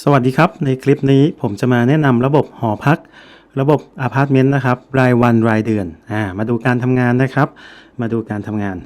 สวัสดีครับ ในคลิปนี้ผมจะมาแนะนำระบบหอพัก ระบบอพาร์ตเมนต์นะครับ รายวันรายเดือนอ่ามาดูการทำงานนะครับ มาดูการทำงาน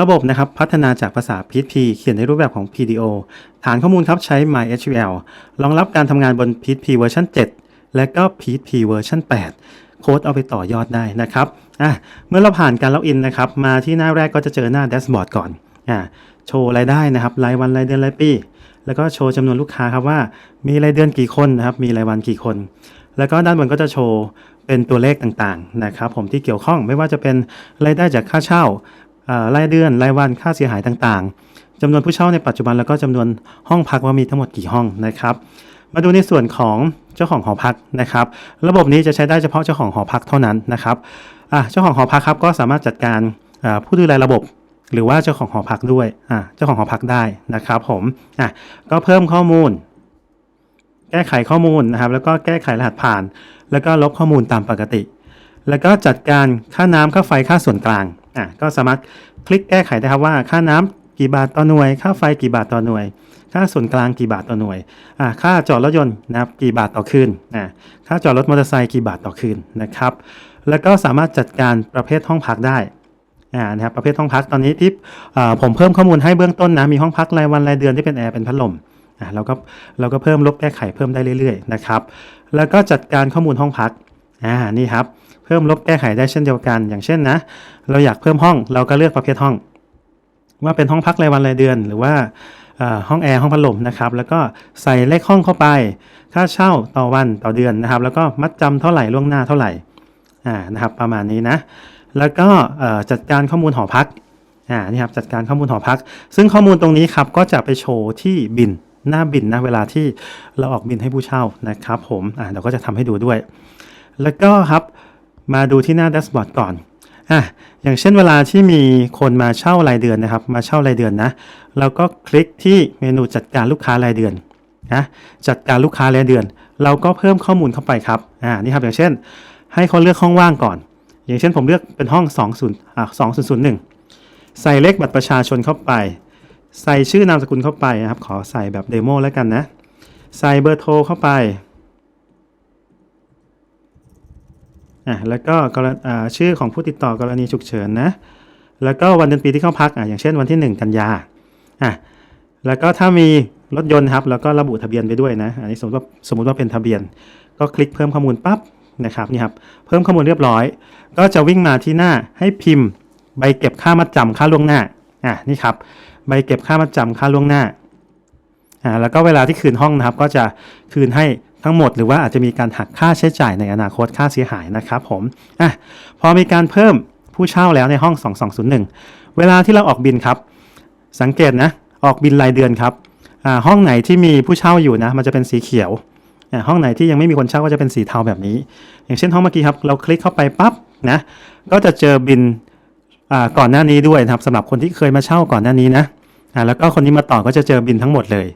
ระบบนะครับพัฒนาจากภาษา PHP เขียนในรูปแบบของ PDO ฐานข้อมูลครับใช้ MySQL รองรับการทำงานบน PHP เวอร์ชัน7 และก็ PHP เวอร์ชัน8 โค้ดเอาไปต่อยอดได้นะครับอะเมื่อเราผ่านการล็อกอินนะครับ มาที่หน้าแรกก็จะเจอหน้าแดชบอร์ดก่อนอ่าโชว์รายได้นะครับ รายวันรายเดือนรายปี แล้วก็โชว์จำนวนลูกค้าครับว่า มีรายเดือนกี่คนนะครับ มีรายวันกี่คน แล้วก็ด้านบนก็จะโชว์เป็นตัวเลขต่างๆนะครับ ผมที่เกี่ยวข้องไม่ว่าจะเป็นรายได้จากค่าเช่ารายเดือนรายวันค่าเสียหายต่างๆจำนวนผู้เช่าในปัจจุบันแล้วก็จำนวนห้องพักว่ามีทั้งหมดกี่ห้องนะครับมาดูในส่วนของเจ้าของหอพักนะครับ ระบบนี้จะใช้ได้เฉพาะเจ้าของหอพักเท่านั้นนะครับอะเจ้าของหอพักครับก็สามารถจัดการผู้ดูแลระบบ หรือว่าเจ้าของหอพักด้วยอะเจ้าของหอพักได้นะครับผมอะก็เพิ่มข้อมูล แก้ไขข้อมูลนะครับ แล้วก็แก้ไขรหัสผ่าน แล้วก็ลบข้อมูลตามปกติ แล้วก็จัดการค่าน้ำค่าไฟค่าส่วนกลางอะก็สามารถคลิกแก้ไขได้ครับว่าค่าน้ำกี่บาทต่อหน่วย ค่าไฟกี่บาทต่อหน่วย ค่าส่วนกลางกี่บาทต่อหน่วยอะค่าจอดรถยนต์นะครับกี่บาทต่อคืนอะค่าจอดรถมอเตอร์ไซค์กี่บาทต่อคืนนะครับ แล้วก็สามารถจัดการประเภทห้องพักได้ อ่านะครับประเภทห้องพักตอนนี้ที่ผมเพิ่มข้อมูลให้เบื้องต้นนะมีห้องพักรายวันรายเดือนที่เป็นแอร์เป็นพัดลมอ่าเราก็เราก็เพิ่มลบแก้ไขเพิ่มได้เรื่อยๆนะครับแล้วก็จัดการข้อมูลห้องพักอ่านี่ครับเพิ่มลบแก้ไขได้เช่นเดียวกัน อย่างเช่นนะเราอยากเพิ่มห้องเราก็เลือกประเภทห้อง ว่าเป็นห้องพักรายวันรายเดือน หรือว่าอ่าห้องแอร์ห้องพัดลมนะครับแล้วก็ใส่เลขห้องเข้าไป ค่าเช่าต่อวันต่อเดือนนะครับ แล้วก็มัดจำเท่าไหร่ล่วงหน้าเท่าไหร่อ่านะครับประมาณนี้นะ แล้วก็จัดการข้อมูลหอพักอ่านี่ครับจัดการข้อมูลหอพัก ซึ่งข้อมูลตรงนี้ครับก็จะไปโชว์ที่บินหน้าบินนะเวลาที่เราออกบินให้ผู้เช่านะครับผมอ่าเราก็จะทำให้ดูด้วย แล้วก็ครับมาดูที่หน้าแดชบอร์ดก่อนอะอย่างเช่นเวลาที่มีคนมาเช่ารายเดือนนะครับ มาเช่ารายเดือนนะเราก็คลิกที่เมนูจัดการลูกค้ารายเดือนนะจัดการลูกค้ารายเดือน เราก็เพิ่มข้อมูลเข้าไปครับอ่านี่ครับอย่างเช่น ให้เขาเลือกห้องว่างก่อน อย่างเช่นผมเลือกเป็นห้อง 20อะ2001 ใส่เลขบัตรประชาชนเข้าไป ใส่ชื่อนามสกุลเข้าไปนะครับ ขอใส่แบบเดโมแล้วกันนะ ใส่เบอร์โทรเข้าไปอะแล้วก็กรณอ่าชื่อของผู้ติดต่อกรณีฉุกเฉินนะ แล้วก็วันเดือนปีที่เข้าพักอะอย่างเช่นวันที่ 1 กันยาอะแล้วก็ถ้ามีรถยนต์ครับ แล้วก็ระบุทะเบียนไปด้วยนะ อันนี้สมมติว่าสมมติว่าเป็นทะเบียน ก็คลิกเพิ่มข้อมูลปั๊บ นะครับนี่ครับเพิ่มข้อมูลเรียบร้อย ก็จะวิ่งมาที่หน้าให้พิมพ์ ใบเก็บค่ามัดจำค่าล่วงหน้าอะนี่ครับใบเก็บค่ามัดจำค่าล่วงหน้าอ่าแล้วก็เวลาที่คืนห้องนะครับก็จะคืนให้ทั้งหมดหรือว่าอาจจะมีการหักค่าใช้จ่ายในอนาคตค่าเสียหายนะครับผมอะพอมีการเพิ่มผู้เช่าแล้วในห้อง 2201 เวลาที่เราออกบินครับ สังเกตนะออกบินรายเดือนครับอ่าห้องไหนที่มีผู้เช่าอยู่นะ มันจะเป็นสีเขียว ห้องไหนที่ยังไม่มีคนเช่าก็จะเป็นสีเทาแบบนี้ อย่างเช่นห้องเมื่อกี้ครับ เราคลิกเข้าไปปั๊บนะ ก็จะเจอบินก่อนหน้านี้ด้วยนะครับสำหรับคนที่เคยมาเช่าก่อนหน้านี้นะแล้วก็คนที่มาต่อก็จะเจอบินทั้งหมดเลย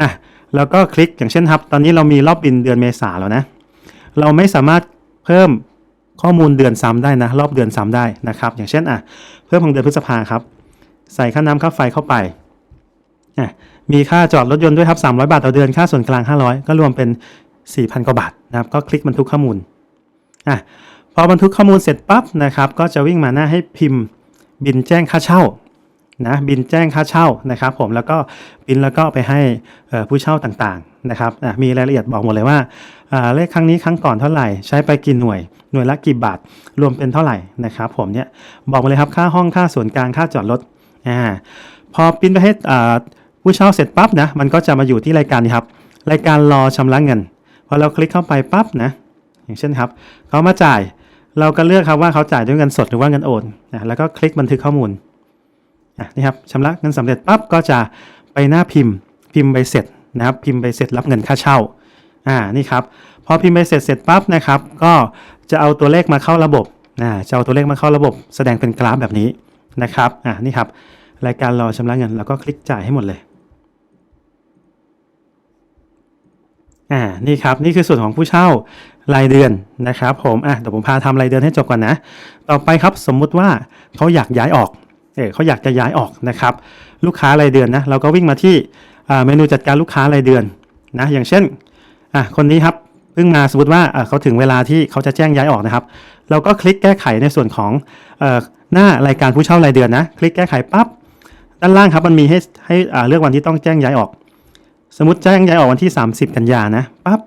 อะแล้วก็คลิกอย่างเช่นครับ ตอนนี้เรามีรอบบินเดือนเมษาแล้วนะ เราไม่สามารถเพิ่มข้อมูลเดือนซ้ำได้นะ รอบเดือนซ้ำได้นะครับ อย่างเช่นอะเพิ่มของเดือนพฤษภาครับ ใส่ค่าน้ำค่าไฟเข้าไปอะ มีค่าจอดรถยนต์ด้วยครับ300 บาทต่อเดือนค่าส่วนกลาง 500 ก็รวมเป็น 4,000 กว่าบาทนะครับก็คลิกบันทึกข้อมูลอะพอบันทึกข้อมูลเสร็จปั๊บนะครับก็จะวิ่งมาหน้าให้พิมพ์บินแจ้งค่าเช่านะบินแจ้งค่าเช่านะครับ ผมแล้วก็บินแล้วก็ไปให้ผู้เช่าต่างๆนะครับอะมีรายละเอียดบอกหมดเลยว่าเลขครั้งนี้ครั้งก่อนเท่าไหร่ใช้ไปกี่หน่วยหน่วยละกี่บาทรวมเป็นเท่าไหร่นะครับ ผมเนี่ยบอกมาเลยครับค่าห้องค่าส่วนกลางค่าจอดรถอ่าพอบินไปให้อ่า ผู้เช่าเสร็จปั๊บนะ มันก็จะมาอยู่ที่รายการนี้ครับ รายการรอชำระเงิน พอเราคลิกเข้าไปปั๊บนะ อย่างเช่นครับ เขามาจ่าย เราก็เลือกครับว่าเขาจ่ายด้วยเงินสดหรือว่าเงินโอนนะแล้วก็คลิกบันทึกข้อมูลอะนี่ครับชำระเงินสำเร็จปั๊บก็จะไปหน้าพิมพ์ พิมพ์ใบเสร็จนะครับพิมพ์ใบเสร็จรับเงินค่าเช่าอ่านี่ครับพอพิมพ์ใบเสร็จเสร็จปั๊บนะครับ ก็จะเอาตัวเลขมาเข้าระบบอ่าจะเอาตัวเลขมาเข้าระบบ แสดงเป็นกราฟแบบนี้นะครับอ่านี่ครับรายการรอชำระเงิน แล้วก็คลิกจ่ายให้หมดเลย อ่านี่ครับนี่คือส่วนของผู้เช่ารายเดือนนะครับผมอะเดี๋ยวผมพาทำรายเดือนให้จบก่อนนะ ต่อไปครับสมมุติว่าเขาอยากย้ายออกเออเขาอยากจะย้ายออกนะครับ ลูกค้ารายเดือนนะเราก็วิ่งมาที่เมนูจัดการลูกค้ารายเดือนนะอย่างเช่นอะคนนี้ครับเพิ่งมาสมมติว่าเขาถึงเวลาที่เขาจะแจ้งย้ายออกนะครับ เราก็คลิกแก้ไขในส่วนของอหน้ารายการผู้เช่ารายเดือนนะ คลิกแก้ไขปั๊บด้านล่างครับมันมีให้ให้เลือกวันที่ต้องแจ้งย้ายออก สมมติแจ้งย้ายออกวันที่ 30 กันยานะปั๊บ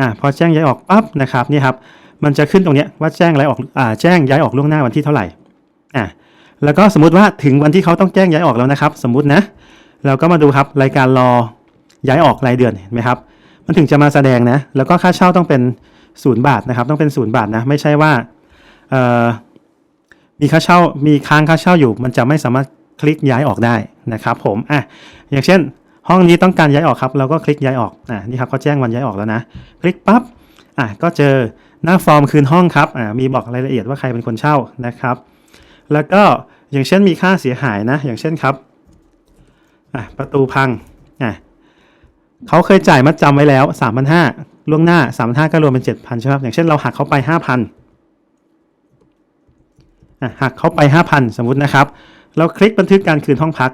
อ่าพอแจ้งย้ายออกปั๊บนะครับนี่ครับมันจะขึ้นตรงเนี้ยว่าแจ้งย้ายออกอ่าแจ้งย้ายออกล่วงหน้าวันที่เท่าไหร่อ่าแล้วก็สมมติว่าถึงวันที่เขาต้องแจ้งย้ายออกแล้วนะครับ สมมตินะ เราก็มาดูครับรายการรอย้ายออกรายเดือนเห็นไหมครับ มันถึงจะมาแสดงนะ แล้วก็ค่าเช่าต้องเป็นศูนย์บาทนะครับ ต้องเป็นศูนย์บาทนะ ไม่ใช่ว่าเอ่อมีค่าเช่ามีค้างค่าเช่าอยู่ มันจะไม่สามารถคลิกย้ายออกได้นะครับ ผมอะอย่างเช่น ห้องนี้ต้องการย้ายออกครับ เราก็คลิกย้ายออกอะนี่ครับเขาแจ้งวันย้ายออกแล้วนะ คลิกปั๊บอะก็เจอหน้าฟอร์มคืนห้องครับอะมีบอกรายละเอียดว่าใครเป็นคนเช่านะครับ แล้วก็อย่างเช่นมีค่าเสียหายนะ อย่างเช่นครับอะประตูพังอะเขาเคยจ่ายมัดจำไว้แล้ว3 5 0 0ล่วงหน้า3 5 0 0ก็รวมเป็น 7,000ใช่ไหมครับอย่างเช่นเราหักเขาไป 5,000อะหักเขาไป 5,000 สมมุตินะครับ เราคลิกบันทึกการคืนห้องพัก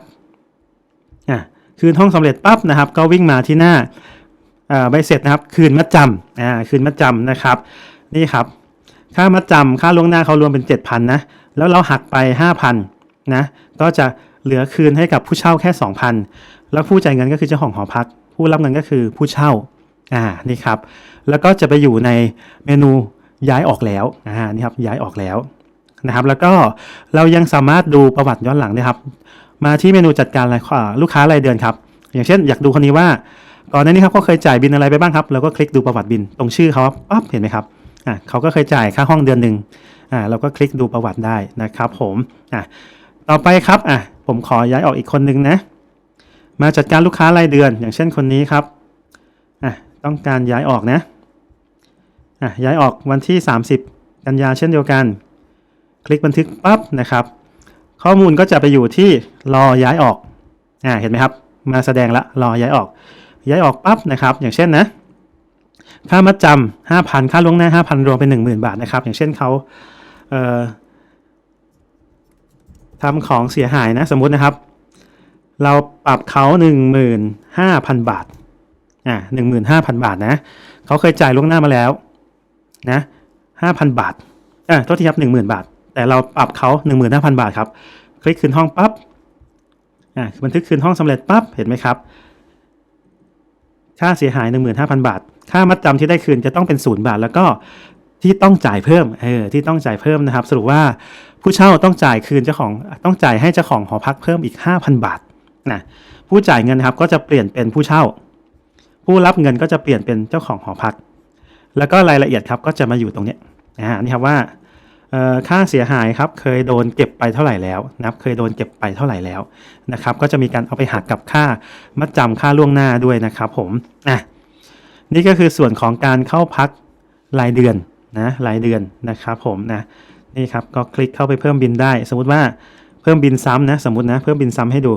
อะ คืนห้องสำเร็จปั๊บนะครับ ก็วิ่งมาที่หน้าใบเสร็จนะครับ คืนมัดจำอ่าคืนมัดจำนะครับ นี่ครับ ค่ามัดจำค่าล่วงหน้าเขารวมเป็น 7,000นะ แล้วเราหักไป 5,000นะก็จะเหลือคืนให้กับผู้เช่าแค่ 2,000 แล้วผู้จ่ายเงินก็คือเจ้าของหอพัก ผู้รับเงินก็คือผู้เช่าอ่านี่ครับ แล้วก็จะไปอยู่ในเมนูย้ายออกแล้วอ่านี่ครับย้ายออกแล้วนะครับ แล้วก็เรายังสามารถดูประวัติย้อนหลังนะครับ มาที่เมนูจัดการรายลูกค้ารายเดือนครับ อย่างเช่นอยากดูคนนี้ว่าก่อนหน้านี้ครับเขาเคยจ่ายบินอะไรไปบ้างครับเราก็คลิกดูประวัติบินตรงชื่อเขาปั๊บเห็นไหมครับอ่าเขาก็เคยจ่ายค่าห้องเดือนหนึ่งอ่าเราก็คลิกดูประวัติได้นะครับ ผมอะต่อไปครับอะผมขอย้ายออกอีกคนนึงนะ มาจัดการลูกค้ารายเดือน อย่างเช่นคนนี้ครับอะต้องการย้ายออกนะอะย้ายออกวันที่ 30 กันยาเช่นเดียวกัน คลิกบันทึกปั๊บนะครับ ข้อมูลก็จะไปอยู่ที่รอย้ายออกอ่าเห็นไหมครับ มาแสดงละรอย้ายออก ย้ายออกปั๊บนะครับ อย่างเช่นนะค่ามัดจำห้าพันค่าล่วงหน้าห้าพันรวมเป็นหนึ่งหมื่นบาทนะครับ อย่างเช่นเขาเอ่อทำของเสียหายนะสมมุตินะครับ เราปรับเขาหนึ่งหมื่นห้าพันบาทอ่าหนึ่งหมื่นห้าพันบาทนะเขาเคยจ่ายล่วงหน้ามาแล้วนะห้าพันบาทอ่าโทษทีครับหนึ่งหมื่นบาท แต่เราปรับเขาหนึ่งหมื่นห้าพันบาทครับ คลิกคืนห้องปั๊บอ่าบันทึกคืนห้องสำเร็จปั๊บเห็นไหมครับ ค่าเสียหาย 15,000 บาท ค่ามัดจำที่ได้คืนจะต้องเป็นศูนย์บาท แล้วก็ที่ต้องจ่ายเพิ่มเออที่ต้องจ่ายเพิ่มนะครับ สรุปว่าผู้เช่าต้องจ่ายคืนเจ้าของต้องจ่ายให้เจ้าของหอพักเพิ่มอีก 5,000 บาทนะผู้จ่ายเงินนครับก็จะเปลี่ยนเป็นผู้เช่า ผู้รับเงินก็จะเปลี่ยนเป็นเจ้าของหอพัก แล้วก็รายละเอียดครับก็จะมาอยู่ตรงนี้อ่านี่ครับว่า ค่าเสียหายครับเคยโดนเก็บไปเท่าไหร่แล้วนะครับเคยโดนเก็บไปเท่าไหร่แล้วนะครับก็จะมีการเอาไปหักกับค่ามัดจำค่าล่วงหน้าด้วยนะครับผมอะนี่ก็คือส่วนของการเข้าพักรายเดือนนะรายเดือนนะครับผมนะนี่ครับก็คลิกเข้าไปเพิ่มบินได้ สมมุติว่าเพิ่มบินซ้ำนะสมมตินะเพิ่มบินซ้ำให้ดู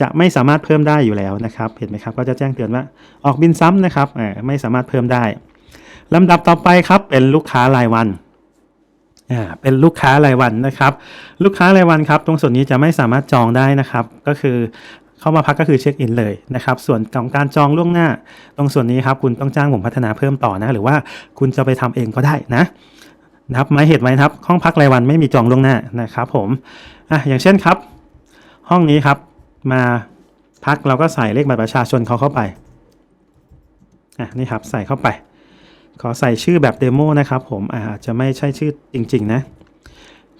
จะไม่สามารถเพิ่มได้อยู่แล้วนะครับ เห็นไหมครับก็จะแจ้งเตือนว่าออกบินซ้ำนะครับไม่สามารถเพิ่มได้ลำดับต่อไปครับเป็นลูกค้ารายวัน เป็นลูกค้ารายวันนะครับ ลูกค้ารายวันครับ ตรงส่วนนี้จะไม่สามารถจองได้นะครับ ก็คือเข้ามาพักก็คือเช็คอินเลยนะครับ ส่วนของการจองล่วงหน้า ตรงส่วนนี้ครับคุณต้องจ้างผมพัฒนาเพิ่มต่อนะ หรือว่าคุณจะไปทำเองก็ได้นะนะครับหมายเหตุไว้ครับ ห้องพักรายวันไม่มีจองล่วงหน้านะครับ ผมอะอย่างเช่นครับ ห้องนี้ครับมาพักเราก็ใส่เลขบัตรประชาชนเขาเข้าไปอะนี่ครับใส่เข้าไป ขอใส่ชื่อแบบเดโมนะครับผมอาอาจจะไม่ใช่ชื่อจริง ๆ นะ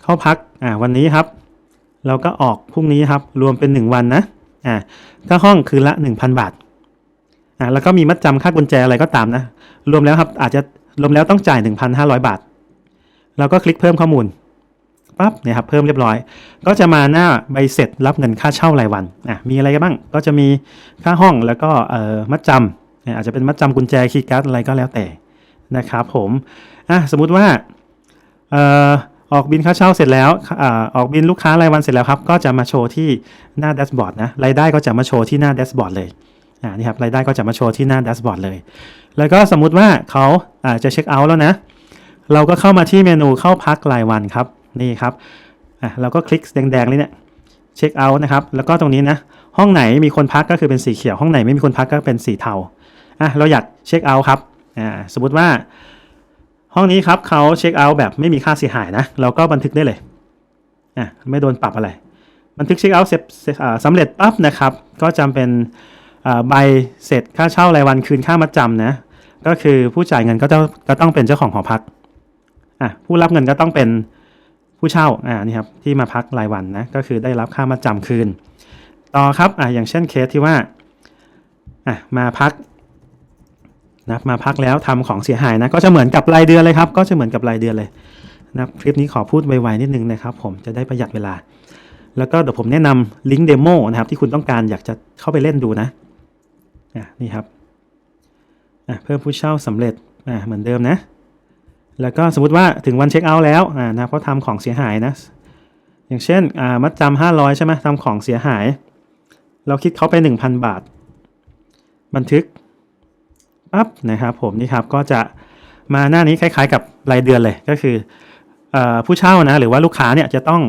เข้าพักอ่าวันนี้ครับ เราก็ออกพรุ่งนี้ครับ รวมเป็น 1 วันนะอ่าก็ห้องคืนละ 1,000 บาทอ่าแล้วก็มีมัดจำค่ากุญแจอะไรก็ตามนะ รวมแล้วครับอาจจะรวมแล้วต้องจ่าย 1,500 บาทเราก็คลิกเพิ่มข้อมูลปั๊บเนี่ยครับเพิ่มเรียบร้อย ก็จะมาหน้าใบเสร็จรับเงินค่าเช่ารายวันอะมีอะไรกันบ้างก็จะมีค่าห้องแล้วก็เอ่อมัดจำเนี่ยอาจจะเป็นมัดจำกุญแจคีย์การ์ดอะไรก็แล้วแต่ นะครับผมอะสมมุติว่าออกบินค่าเช่าเสร็จแล้วอออกบินลูกค้ารายวันเสร็จแล้วครับก็จะมาโชว์ที่หน้าแดชบอร์ดนะรายได้ก็จะมาโชว์ที่หน้าแดชบอร์ดเลยอ่านี่ครับรายได้ก็จะมาโชว์ที่หน้าแดชบอร์ดเลย แล้วก็สมมุติว่าเขาอาจะเช็คเอาท์แล้วนะ เราก็เข้ามาที่เมนูเข้าพักรายวันครับนี่ครับอะเราก็คลิกแดงๆเลยเนี่ยเช็คเอาท์นะครับแล้วก็ตรงนี้นะห้องไหนมีคนพักก็คือเป็นสีเขียวห้องไหนไม่มีคนพักก็เป็นสีเทาอะเราอยากเช็คเอาท์ครับ อ่าสมมติว่าห้องนี้ครับเขาเช็คเอาท์แบบไม่มีค่าเสียหายนะ เราก็บันทึกได้เลยอะไม่โดนปรับอะไร บันทึกเช็คเอาท์เสร็จสำเร็จปั๊บนะครับ ก็จำเป็นใบเสร็จค่าเช่ารายวันคืนค่ามัดจำนะ ก็คือผู้จ่ายเงินก็ต้องก็ต้องเป็นเจ้าของหอพักอะผู้รับเงินก็ต้องเป็นผู้เช่าอ่านี่ครับที่มาพักรายวันนะก็คือได้รับค่ามัดจำคืน ต่อครับอะอย่างเช่นเคสที่ว่าอะมาพัก นะมาพักแล้วทำของเสียหายนะก็จะเหมือนกับรายเดือนเลยครับ ก็จะเหมือนกับรายเดือนเลยนะคลิปนี้ขอพูดไวๆนิดนึงนะครับ ผมจะได้ประหยัดเวลา แล้วก็เดี๋ยวผมแนะนำลิงก์เดโมนะครับที่คุณต้องการอยากจะเข้าไปเล่นดูนะอะนี่ครับอะเพิ่มผู้เช่าสำเร็จอะเหมือนเดิมนะ แล้วก็สมมติว่าถึงวันเช็คเอาท์แล้วอ่านะเพราะทำของเสียหายนะ อย่างเช่นอ่ามัดจำห้าร้อยใช่ไหมทำของเสียหาย เราคิดเขาไปหนึ่งพันบาท บันทึก ปั๊บนะครับผมนี่ครับก็จะมาหน้านี้คล้ายๆ กับรายเดือนเลยก็คืออผู้เช่านะหรือว่าลูกค้าเนี่ยจะต้อง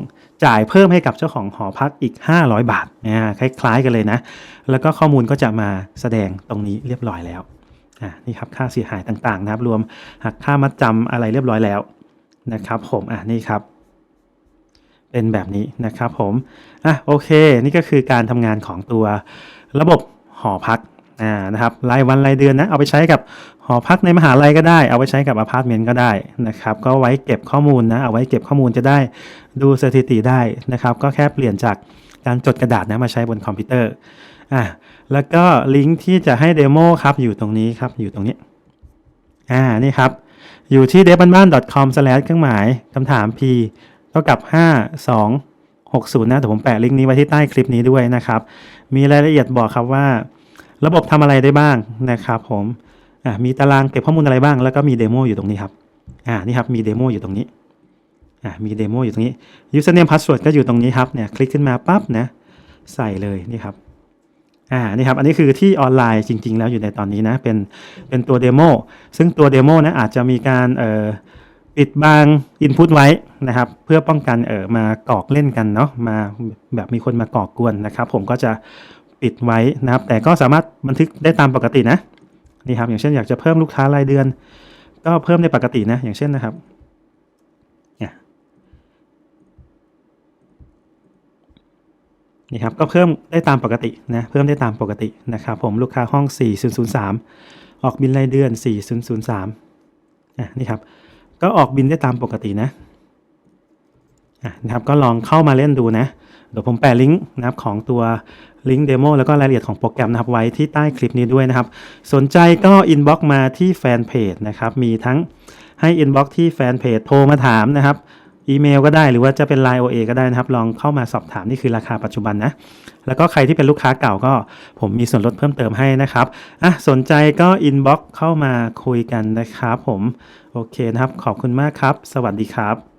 จ่ายเพิ่มให้กับเจ้าของหอพักอีก 500 บาทนะคล้ายๆกันเลยนะ แล้วก็ข้อมูลก็จะมาแสดงตรงนี้เรียบร้อยแล้วนี่ครับค่าเสียหายต่างๆ นะครับ รวมหักค่ามัดจำอะไรเรียบร้อยแล้วนะครับ ผมอะนี่ครับ เป็นแบบนี้นะครับผมอะโอเค นี่ก็คือการทำงานของตัวระบบหอพัก อ่านะครับรายวันรายเดือนนะเอาไปใช้กับหอพักในมหาลัยก็ได้ เอาไปใช้กับอพาร์ตเมนต์ก็ได้นะครับก็ไว้เก็บข้อมูลนะเอาไว้เก็บข้อมูลจะได้ดูสถิติได้นะครับก็แค่เปลี่ยนจากการจดกระดาษนะมาใช้บนคอมพิวเตอร์อ่าแล้วก็ลิงก์ที่จะให้เดโมครับอยู่ตรงนี้ครับอยู่ตรงนี้อ่านี่ครับอยู่ที่ d e b a n b a n c o m เครื่องหมายคำถาม p เท่ากับ 5 2 60นะเดี๋ยวผมแปะลิงก์นี้ไว้ที่ใต้คลิปนี้ด้วยนะครับ มีรายละเอียดบอกครับว่า ระบบทำอะไรได้บ้างนะครับผมมีตารางเก็บข้อมูลอะไรบ้าง แล้วก็มีเดโมอยู่ตรงนี้ครับอ่านี่ครับมีเดโมอยู่ตรงนี้อ่ามีเดโมอยู่ตรงนี้ username password ก็อยู่ตรงนี้ครับเนี่ยคลิกขึ้นมาปั๊บนะใส่เลยนี่ครับอ่านี่ครับอันนี้คือที่ออนไลน์จริง ๆ แล้วอยู่ในตอนนี้นะเป็นเป็นตัวเดโมซึ่งตัวเดโมนะอาจจะมีการเอ่อปิดบาง input ไว้นะครับ เพื่อป้องกันเอ่อมากอกเล่นกันเนาะมาแบบมีคนมาก่อกวนนะครับ ผมก็จะ ปิดไว้นะครับ แต่ก็สามารถบันทึกได้ตามปกตินะนี่ครับ อย่างเช่นอยากจะเพิ่มลูกค้ารายเดือน ก็เพิ่มได้ปกตินะ อย่างเช่นนะครับนี่ครับก็เพิ่มได้ตามปกตินะเพิ่มได้ตามปกตินะครับผมลูกค้าห้อง 4003 ออกบินรายเดือน 4003อะนี่ครับก็ออกบินได้ตามปกตินะ นะครับก็ลองเข้ามาเล่นดูนะ เดี๋ยวผมแปะลิงก์นะครับของตัวลิงก์เดโมแล้วก็รายละเอียดของโปรแกรมนะครับไว้ที่ใต้คลิปนี้ด้วยนะครับ สนใจก็อินบ็อกมาที่แฟนเพจนะครับมีทั้งให้อินบ็อกที่แฟนเพจโทรมาถามนะครับอีเมลก็ได้หรือว่าจะเป็น Line OA ก็ได้นะครับ ลองเข้ามาสอบถามนี่คือราคาปัจจุบันนะ แล้วก็ใครที่เป็นลูกค้าเก่าก็ผมมีส่วนลดเพิ่มเติมให้นะครับอะสนใจก็อินบ็อกเข้ามาคุยกันนะครับผม โอเคนะครับ ขอบคุณมากครับ สวัสดีครับ